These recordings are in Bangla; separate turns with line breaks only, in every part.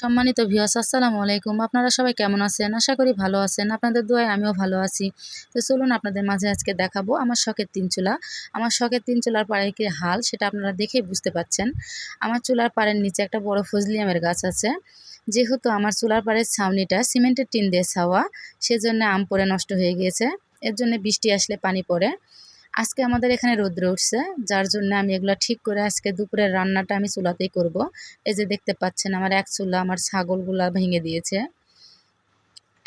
সম্মানিত ভিউয়ার্স আসসালামু আলাইকুম। আপনারা সবাই কেমন আছেন? আশা করি ভালো আছেন। আপনাদের দোয়ায় আমিও ভালো আছি। তো চলুন আপনাদের মাঝে আজকে দেখাবো আমার শখের তিন চুলা। আমার শখের তিন চুলার পাড়ে কি হাল, সেটা আপনারা দেখেই বুঝতে পাচ্ছেন। আমার চুলার পাড়ের নিচে একটা বড় ফজলিয়ামের গাছ আছে। যেহেতু আমার চুলার পাড়ের ছাউনিটা সিমেন্টের টিন দিয়ে ছাওয়া, সেজন্য আম পরে নষ্ট হয়ে গিয়েছে। এর জন্য বৃষ্টি আসলে পানি পড়ে। আজকে আমাদের এখানে রৌদ্র উঠছে, যার জন্য আমি এগুলো ঠিক করে আজকে দুপুরের রান্নাটা আমি চুলাতেই করব। এই যে দেখতে পাচ্ছেন আমার এক চুলা আমার ছাগলগুলা ভেঙে দিয়েছে।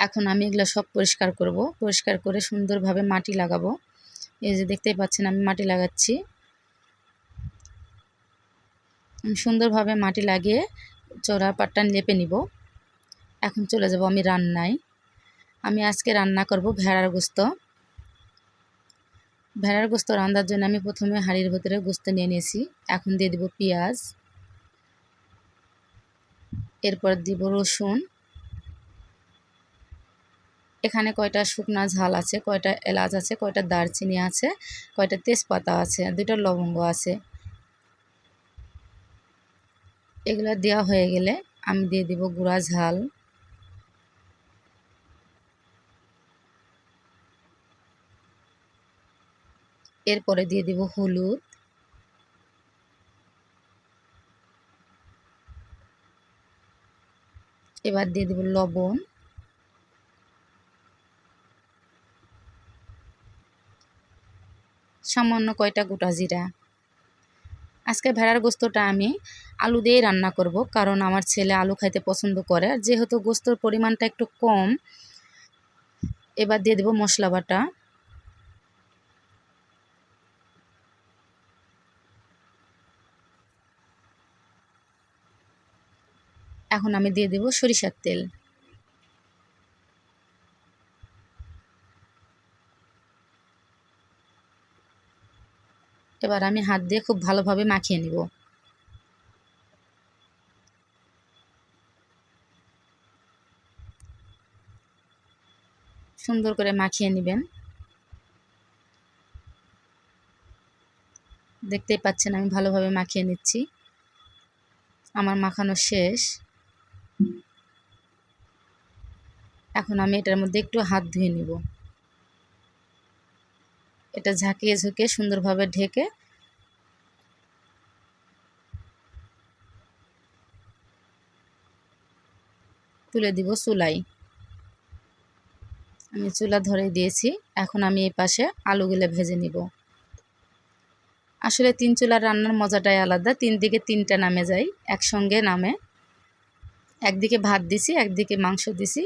এখন আমি এগুলো সব পরিষ্কার করব। পরিষ্কার করে সুন্দরভাবে মাটি লাগাবো। এই যে দেখতেই পাচ্ছেন আমি মাটি লাগাচ্ছি। সুন্দরভাবে মাটি লাগিয়ে চড়া পাট্টা লেপে নিব। এখন চলে যাব আমি রান্নায়। আমি আজকে রান্না করব ভেড়ার গোস্ত। ভেড়ার গোস্ত রান্নার জন্য আমি প্রথমে হাঁড়ির ভেতরে গোস্ত নিয়ে নিয়েছি। এখন দিয়ে দিব পেঁয়াজ। এরপর দিব রসুন। এখানে কয়টা শুকনা ঝাল আছে, কয়টা এলাচ আছে, কয়টা দারচিনি আছে, কয়টা তেজপাতা আছে দুটো লবঙ্গ আছে। এগুলো দেওয়া হয়ে গেলে আমি দিয়ে দিব গুঁড়া ঝাল। এরপরে দিয়ে দিব হলুদ। এবার দিয়ে দিব লবণ। সামান্য কয়টা গোটা জিরা। আজকে ভেড়ার গোস্তটা আমি আলু দিয়েই রান্না করব, কারণ আমার ছেলে আলু খাইতে পছন্দ করে। আর যেহেতু গোস্তর পরিমাণটা একটু কম, এবার দিয়ে দেব মশলা বাটা। এখন আমি দিয়ে দেব সরিষার তেল। এবার আমি হাত দিয়ে খুব ভালোভাবে মাখিয়ে নিব। সুন্দর করে মাখিয়ে নেবেন। দেখতেই পাচ্ছেন আমি ভালোভাবে মাখিয়ে নিচ্ছি। আমার মাখানো শেষ। এখন আমি এটার মধ্যে একটু হাত ধুয়ে নিব। এটা ঝাঁকিয়ে ঝুঁকে সুন্দরভাবে ঢেকে তুলে দিব চুলাই আমি চুলা ধরে দিয়েছি, এখন আমি এই পাশে আলুগুলো ভেজে নিব। আসলে তিন চুলার রান্নার মজাটাই আলাদা, তিন দিকে তিনটা নামে যাই একসঙ্গে নামে। একদিকে ভাত দিছি, একদিকে মাংস দিছি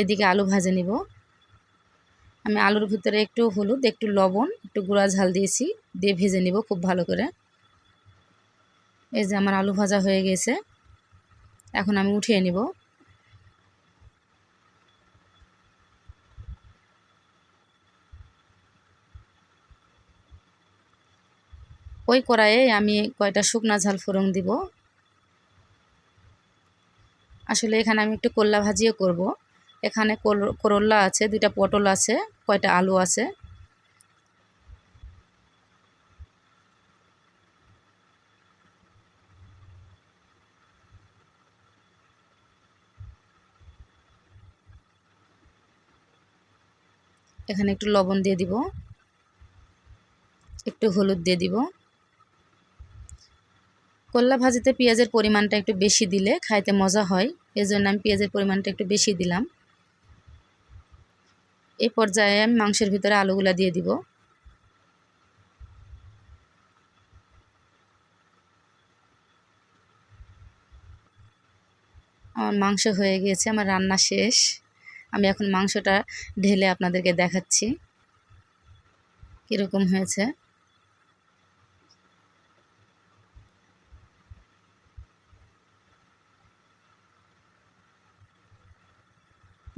এদিকে আলু ভাজে নিব। আমি আলুর ভিতরে একটু হলুদ, একটু লবণ, একটু গুঁড়া ঝাল দিয়েছি, দিয়ে ভেজে নিব খুব ভালো করে। এই যে আমার আলু ভাজা হয়ে গেছে, এখন আমি উঠিয়ে নিব। ওই কড়াইয়ে আমি কয়টা শুকনা ঝাল ফোড়ন দিব। আসলে এখানে আমি একটু করলা ভাজিও করব। এখানে করল্লা আছে, দুইটা পটল আছে, কয়টা আলু আছে। এখানে একটু লবণ দিয়ে দিব। একটু হলুদ দিয়ে দিব। করলা ভাজিতে পেঁয়াজের পরিমাণটা একটু বেশি দিলে খাইতে মজা হয়, এজন্য আমি পেঁয়াজের পরিমাণটা একটু বেশি দিলাম। এই পর্যায়ে আমি মাংসের ভিতরে আলুগুলা দিয়ে দিব। আমার মাংস হয়ে গিয়েছে, আমার রান্না শেষ। আমি এখন মাংসটা ঢেলে আপনাদেরকে দেখাচ্ছি। কীরকম হয়েছে।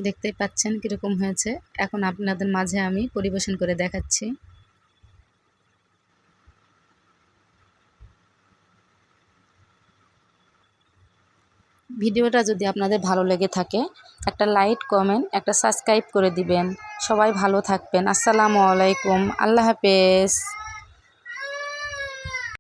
দেখতেই পাচ্ছেন কীরকম হয়েছে। এখন আপনাদের মাঝে আমি পরিবেশন করে দেখাচ্ছি। ভিডিওটা যদি আপনাদের ভালো লেগে থাকে, একটা লাইক, কমেন্ট, একটা সাবস্ক্রাইব করে দিবেন। সবাই ভালো থাকবেন। আসসালামু আলাইকুম। আল্লাহ হাফেজ।